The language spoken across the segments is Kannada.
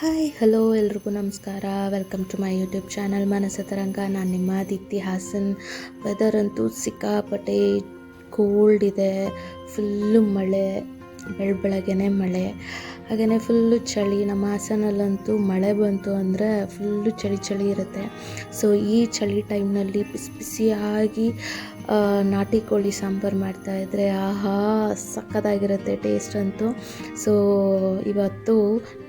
ಹಾಯ್, ಹಲೋ ಎಲ್ರಿಗೂ ನಮಸ್ಕಾರ. Welcome to my YouTube channel Manasa Taranga. ನಾನು ನಿಮ್ಮ ದೀಪ್ತಿ ಹಾಸನ್. ವೆದರ್ ಅಂತೂ ಸಿಕ್ಕಾಪಟ್ಟೆ ಕೋಲ್ಡ್ ಇದೆ ಫುಲ್ಲು ಮಳೆ ಬೆಳ ಬೆಳಗ್ಗೆನೆ ಮಳೆ. ಹಾಗೆಯೇ ಫುಲ್ಲು ಚಳಿ, ನಮ್ಮ ಹಾಸನಲ್ಲಂತೂ ಮಳೆ ಬಂತು ಅಂದರೆ ಫುಲ್ಲು ಚಳಿ ಚಳಿ ಇರುತ್ತೆ. ಸೊ ಈ ಚಳಿ ಟೈಮ್ನಲ್ಲಿ ಬಿಸಿ ಬಿಸಿಯಾಗಿ ನಾಟಿ ಕೋಳಿ ಸಾಂಬಾರು ಮಾಡ್ತಾಯಿದ್ರೆ ಆಹಾ, ಸಕ್ಕತ್ತಾಗಿರುತ್ತೆ ಟೇಸ್ಟ್ ಅಂತೂ. ಸೊ ಇವತ್ತು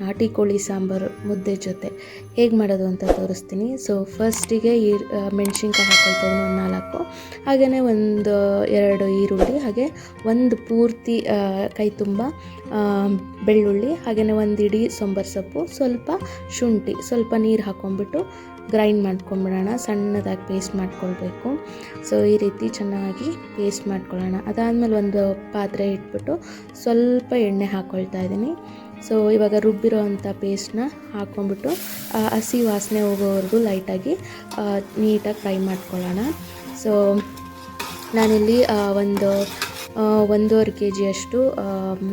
ನಾಟಿ ಕೋಳಿ ಸಾಂಬಾರು ಮುದ್ದೆ ಜೊತೆ. ಹೇಗೆ ಮಾಡೋದು ಅಂತ ತೋರಿಸ್ತೀನಿ. ಸೊ ಫಸ್ಟಿಗೆ ಈ ಮೆಣಸಿನ್ಕಾಯಿ ಹಾಕೊಳ್ತೇವೆ ಒಂದು ನಾಲ್ಕು. ಹಾಗೆಯೇ ಒಂದು, ಎರಡು ಈರುಳ್ಳಿ, ಹಾಗೆ ಒಂದು ಪೂರ್ತಿ ಕೈ ತುಂಬ ಬೆಳ್ಳುಳ್ಳಿ ಹಾಗೆಯೇ ಒಂದು ಇಡೀ ಸೊಂಬರ್ ಸೊಪ್ಪು, ಸ್ವಲ್ಪ ಶುಂಠಿ, ಸ್ವಲ್ಪ ನೀರು ಹಾಕ್ಕೊಂಬಿಟ್ಟು ಗ್ರೈಂಡ್ ಮಾಡ್ಕೊಂಬಿಡೋಣ, ಸಣ್ಣದಾಗಿ ಪೇಸ್ಟ್ ಮಾಡ್ಕೊಳ್ಬೇಕು. ಸೊ ಈ ರೀತಿ ಚೆನ್ನಾಗಿ ಪೇಸ್ಟ್ ಮಾಡ್ಕೊಳ್ಳೋಣ. ಅದಾದಮೇಲೆ ಒಂದು ಪಾತ್ರೆ ಇಟ್ಬಿಟ್ಟು ಸ್ವಲ್ಪ ಎಣ್ಣೆ ಹಾಕ್ಕೊಳ್ತಾ ಇದ್ದೀನಿ. ಸೊ ಇವಾಗ ರುಬ್ಬಿರೋ ಅಂಥ ಪೇಸ್ಟ್ನ ಹಾಕ್ಕೊಂಬಿಟ್ಟು ಹಸಿ ವಾಸನೆ ಹೋಗೋವರೆಗೂ ಲೈಟಾಗಿ ನೀಟಾಗಿ ಫ್ರೈ ಮಾಡ್ಕೊಳ್ಳೋಣ. ಸೊ ನಾನಿಲ್ಲಿ ಒಂದು ಒಂದೂವರೆ ಕೆ ಜಿಯಷ್ಟು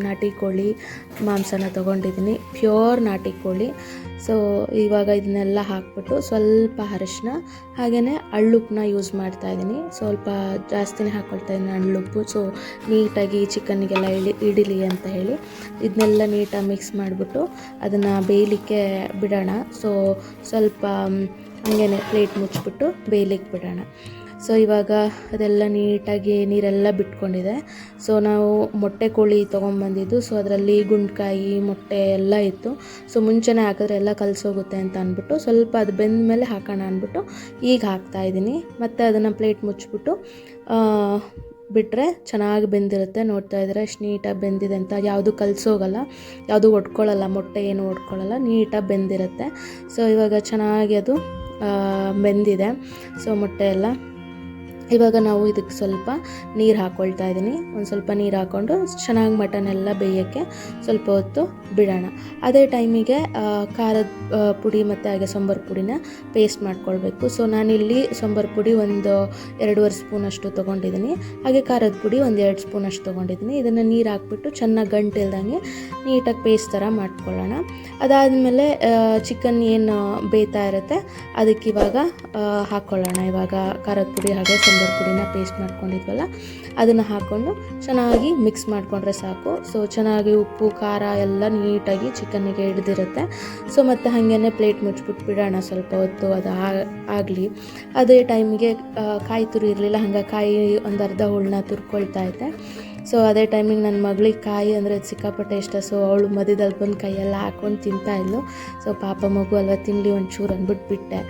ನಾಟಿ ಕೋಳಿ ಮಾಂಸನ ತೊಗೊಂಡಿದ್ದೀನಿ. ಪ್ಯೂರ್ ನಾಟಿ ಕೋಳಿ. ಸೊ ಇವಾಗ ಇದನ್ನೆಲ್ಲ ಹಾಕ್ಬಿಟ್ಟು ಸ್ವಲ್ಪ ಅರಿಶಿನ ಹಾಗೆಯೇ ಅಳ್ಳುಪ್ಪನ್ನ ಯೂಸ್ ಮಾಡ್ತಾ ಇದ್ದೀನಿ. ಸ್ವಲ್ಪ ಜಾಸ್ತಿನೇ ಹಾಕ್ಕೊಳ್ತಾ ಇದ್ದೀನಿ ಅಳ್ಳುಪ್ಪು. ಸೊ ನೀಟಾಗಿ ಚಿಕನ್ಗೆಲ್ಲ ಇಳಿ, ಇಡಲಿ ಅಂತ ಹೇಳಿ ಇದನ್ನೆಲ್ಲ ನೀಟಾಗಿ ಮಿಕ್ಸ್ ಮಾಡಿಬಿಟ್ಟು ಅದನ್ನು ಬೇಯಲಿಕ್ಕೆ ಬಿಡೋಣ. ಸೊ ಸ್ವಲ್ಪ ಹಂಗೇ ಪ್ಲೇಟ್ ಮುಚ್ಚಿಬಿಟ್ಟು ಬೇಯಲಿಕ್ಕೆ ಬಿಡೋಣ. ಸೊ ಇವಾಗ ಅದೆಲ್ಲ ನೀಟಾಗಿ ನೀರೆಲ್ಲ ಬಿಟ್ಕೊಂಡಿದೆ. ಸೊ ನಾವು ಮೊಟ್ಟೆ ಕೋಳಿ ತೊಗೊಂಬಂದಿದ್ದು. ಸೊ ಅದರಲ್ಲಿ ಗುಂಡ್ಕಾಯಿ, ಮೊಟ್ಟೆ ಎಲ್ಲ ಇತ್ತು. ಸೊ ಮುಂಚೆನೇ ಹಾಕಿದ್ರೆ ಎಲ್ಲ ಕಲಸೋಗುತ್ತೆ ಅಂತ ಅಂದ್ಬಿಟ್ಟು ಸ್ವಲ್ಪ ಅದು ಬೆಂದ ಮೇಲೆ ಹಾಕೋಣ ಅಂದ್ಬಿಟ್ಟು ಈಗ ಹಾಕ್ತಾ ಇದ್ದೀನಿ. ಮತ್ತು ಅದನ್ನು ಪ್ಲೇಟ್ ಮುಚ್ಚಿಬಿಟ್ಟು ಬಿಟ್ಟರೆ ಚೆನ್ನಾಗಿ ಬೆಂದಿರುತ್ತೆ. ನೋಡ್ತಾ ಇದ್ದರೆ ಎಷ್ಟು ನೀಟಾಗಿ ಬೆಂದಿದೆ ಅಂತ. ಯಾವುದು ಕಲಸೋಗಲ್ಲ, ಯಾವುದು ಒಡ್ಕೊಳ್ಳಲ್ಲ, ಮೊಟ್ಟೆ ಏನು ಒಡ್ಕೊಳ್ಳಲ್ಲ, ನೀಟಾಗಿ ಬೆಂದಿರುತ್ತೆ. ಸೊ ಇವಾಗ ಚೆನ್ನಾಗಿ ಅದು ಬೆಂದಿದೆ. ಸೊ ಮೊಟ್ಟೆ ಎಲ್ಲ ಇವಾಗ ನಾವು ಇದಕ್ಕೆ ಸ್ವಲ್ಪ ನೀರು ಹಾಕ್ಕೊಳ್ತಾ ಇದ್ದೀನಿ ಒಂದು ಸ್ವಲ್ಪ ನೀರು ಹಾಕ್ಕೊಂಡು ಚೆನ್ನಾಗಿ ಮಟನ್ ಎಲ್ಲ ಬೇಯೋಕ್ಕೆ ಸ್ವಲ್ಪ ಹೊತ್ತು ಬಿಡೋಣ. ಅದೇ ಟೈಮಿಗೆ ಖಾರದ ಪುಡಿ ಮತ್ತು ಹಾಗೆ ಸಾಂಬಾರು ಪುಡಿನ ಪೇಸ್ಟ್ ಮಾಡ್ಕೊಳ್ಬೇಕು. ಸೊ ನಾನಿಲ್ಲಿ ಸಾಂಬಾರು ಪುಡಿ ಒಂದು ಎರಡೂವರೆ ಸ್ಪೂನಷ್ಟು ತೊಗೊಂಡಿದ್ದೀನಿ ಹಾಗೆ ಖಾರದ ಪುಡಿ ಒಂದು ಎರಡು ಸ್ಪೂನಷ್ಟು ತೊಗೊಂಡಿದ್ದೀನಿ ಇದನ್ನು ನೀರು ಹಾಕ್ಬಿಟ್ಟು ಚೆನ್ನಾಗಿ ಗಂಟು ಇಲ್ದಂಗೆ ನೀಟಾಗಿ ಪೇಸ್ಟ್ ಥರ ಮಾಡ್ಕೊಳ್ಳೋಣ. ಅದಾದಮೇಲೆ ಚಿಕನ್ ಏನು ಬೇಯ್ತಾ ಇರುತ್ತೆ ಅದಕ್ಕೆ ಇವಾಗ ಹಾಕ್ಕೊಳ್ಳೋಣ ಇವಾಗ ಖಾರದ ಪುಡಿ ಹಾಗೆ ಸಾಂಬಾರು ಪುಡಿನ ಪೇಸ್ಟ್ ಮಾಡ್ಕೊಂಡಿದ್ವಲ್ಲ, ಅದನ್ನು ಹಾಕ್ಕೊಂಡು ಚೆನ್ನಾಗಿ ಮಿಕ್ಸ್ ಮಾಡಿಕೊಂಡ್ರೆ ಸಾಕು. ಸೊ ಚೆನ್ನಾಗಿ ಉಪ್ಪು, ಖಾರ ಎಲ್ಲ ನೀಟಾಗಿ ಚಿಕನ್ನಿಗೆ ಹಿಡ್ದಿರುತ್ತೆ. ಸೊ ಮತ್ತು ಹಾಗೇನೆ ಪ್ಲೇಟ್ ಮುಚ್ಚಿಬಿಟ್ಟು ಬಿಡೋಣ ಸ್ವಲ್ಪ ಹೊತ್ತು, ಅದು ಆಗಲಿ. ಅದೇ ಟೈಮಿಗೆ ಕಾಯಿ ತುರಿ ಇರಲಿಲ್ಲ, ಹಂಗೆ ಕಾಯಿ ಒಂದು ಅರ್ಧ ಹುಳನ್ನ ತುರ್ಕೊಳ್ತಾ ಇದ್ದೆ. ಸೊ ಅದೇ ಟೈಮಿಗೆ ನನ್ನ ಮಗಳಿಗೆ ಕಾಯಿ ಅಂದರೆ ಸಿಕ್ಕಾಪಟ್ಟೆ ಇಷ್ಟ. ಸೊ ಅವಳು ಮಧ್ಯದಲ್ಲಿ ಬಂದು ಕೈಯೆಲ್ಲ ಹಾಕ್ಕೊಂಡು ತಿಂತಾ ಇದ್ಲು. ಸೊ ಪಾಪ ಮಗು ಅಲ್ವ ತಿನ್ನಲಿ ಒಂಚೂರು ಅಂದ್ಬಿಟ್ಟು ಬಿಟ್ಟೆ.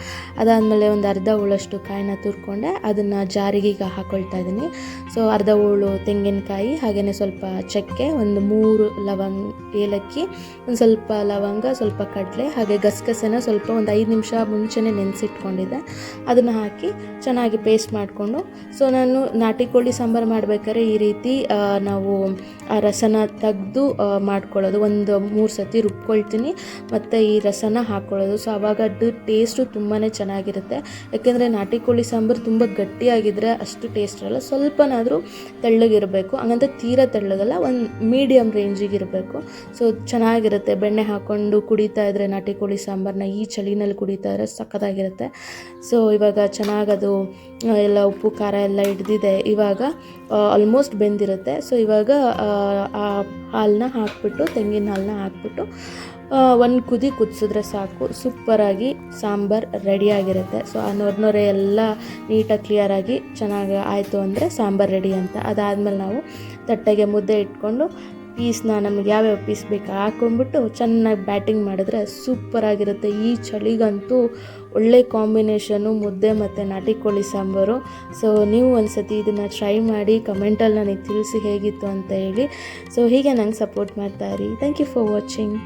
ಅದಾದಮೇಲೆ ಒಂದು ಅರ್ಧ ಹುಳಷ್ಟು ಕಾಯಿನ ತುರ್ಕೊಂಡೆ. ಅದನ್ನು ಜಾರಿಗೆ ಈಗ ಹಾಕ್ಕೊಳ್ತಾ ಇದ್ದೀನಿ. ಸೊ ಅರ್ಧ ಹುಳು, ತೆಂಗಿನಕಾಯಿ ಹಾಗೆಯೇ ಸ್ವಲ್ಪ ಚಕ್ಕೆ, ಒಂದು ಮೂರು ಲವಂಗ, ಏಲಕ್ಕಿ, ಒಂದು ಸ್ವಲ್ಪ ಲವಂಗ, ಸ್ವಲ್ಪ ಕಡಲೆ, ಹಾಗೆ ಗಸಗಸೆನ ಸ್ವಲ್ಪ ಒಂದು ಐದು ನಿಮಿಷ ಮುಂಚೆನೆ ನೆನೆಸಿಟ್ಕೊಂಡಿದ್ದೆ. ಅದನ್ನು ಹಾಕಿ ಚೆನ್ನಾಗಿ ಪೇಸ್ಟ್ ಮಾಡಿಕೊಂಡು. ಸೊ ನಾನು ನಾಟಿ ಕೋಳಿ ಸಾಂಬಾರು ಮಾಡಬೇಕಾದ್ರೆ ಈ ರೀತಿ ನಾವು ಆ ರಸನ ತೆಗೆದು ಮಾಡ್ಕೊಳ್ಳೋದು. ಒಂದು ಮೂರು ಸತಿ ರುಬ್ಕೊಳ್ತೀನಿ. ಮತ್ತು ಈ ರಸನ ಹಾಕ್ಕೊಳ್ಳೋದು ಸೊ ಆವಾಗ ಅದು ಟೇಸ್ಟು ತುಂಬಾ ಚೆನ್ನಾಗಿರುತ್ತೆ. ಯಾಕೆಂದರೆ ನಾಟಿ ಕೋಳಿ ಸಾಂಬಾರು ತುಂಬ ಗಟ್ಟಿಯಾಗಿದ್ದರೆ ಅಷ್ಟು ಟೇಸ್ಟ್ ಇರಲ್ಲ. ಸ್ವಲ್ಪನಾದರೂ ತೆಳ್ಳಗಿರಬೇಕು. ಹಂಗಂತ ತೀರಾ ತೆಳ್ಳಗಲ್ಲ, ಒಂದು ಮೀಡಿಯಮ್ ರೇಂಜಿಗಿರಬೇಕು ಸೊ ಚೆನ್ನಾಗಿರುತ್ತೆ. ಬೆಣ್ಣೆ ಹಾಕ್ಕೊಂಡು ಕುಡಿತಾ ಇದ್ದರೆ ನಾಟಿ ಕೋಳಿ ಸಾಂಬಾರನ್ನ ಈ ಚಳಿನಲ್ಲಿ ಕುಡಿತಾ ಇದ್ರೆ ಸಖತ್ತಾಗಿರುತ್ತೆ. ಸೊ ಇವಾಗ ಚೆನ್ನಾಗದು ಎಲ್ಲ ಉಪ್ಪು, ಖಾರ ಎಲ್ಲ ಹಿಡ್ದಿದೆ. ಇವಾಗ ಆಲ್ಮೋಸ್ಟ್ ಬೆಂದಿರುತ್ತೆ. ಸೊ ಇವಾಗ ಆ, ಹಾಲನ್ನ ಹಾಕ್ಬಿಟ್ಟು ತೆಂಗಿನ ಹಾಲನ್ನ ಹಾಕ್ಬಿಟ್ಟು ಒಂದು ಕುದಿ ಕುದಿಸಿದ್ರೆ ಸಾಕು. ಸೂಪರಾಗಿ ಸಾಂಬಾರು ರೆಡಿಯಾಗಿರುತ್ತೆ ಸೊ ಆ ನೊರೆ ಎಲ್ಲ ನೀಟಾಗಿ ಕ್ಲಿಯರಾಗಿ ಚೆನ್ನಾಗಿ ಆಯಿತು ಅಂದರೆ ಸಾಂಬಾರು ರೆಡಿ ಅಂತ. ಅದಾದಮೇಲೆ ನಾವು ತಟ್ಟೆಗೆ ಮುದ್ದೆ ಇಟ್ಕೊಂಡು ಪೀಸ್ನ ನಮಗೆ ಯಾವ್ಯಾವ ಪೀಸ್ ಬೇಕು ಹಾಕ್ಕೊಂಡ್ಬಿಟ್ಟು ಚೆನ್ನಾಗಿ ಬ್ಯಾಟಿಂಗ್ ಮಾಡಿದ್ರೆ ಸೂಪರಾಗಿರುತ್ತೆ ಈ ಚಳಿಗಂತೂ ಒಳ್ಳೆ ಕಾಂಬಿನೇಷನು ಮುದ್ದೆ ಮತ್ತು ನಾಟಿ ಕೋಳಿ ಸಾಂಬಾರು. ಸೊ ನೀವು ಒಂದು ಸತಿ ಇದನ್ನು ಟ್ರೈ ಮಾಡಿ ಕಮೆಂಟಲ್ಲಿ ನನಗೆ ತಿಳಿಸಿ ಹೇಗಿತ್ತು ಅಂತ ಹೇಳಿ. ಸೊ ಹೀಗೆ ನಂಗೆ ಸಪೋರ್ಟ್ ಮಾಡ್ತಾ ಇರಿ. Thank you for watching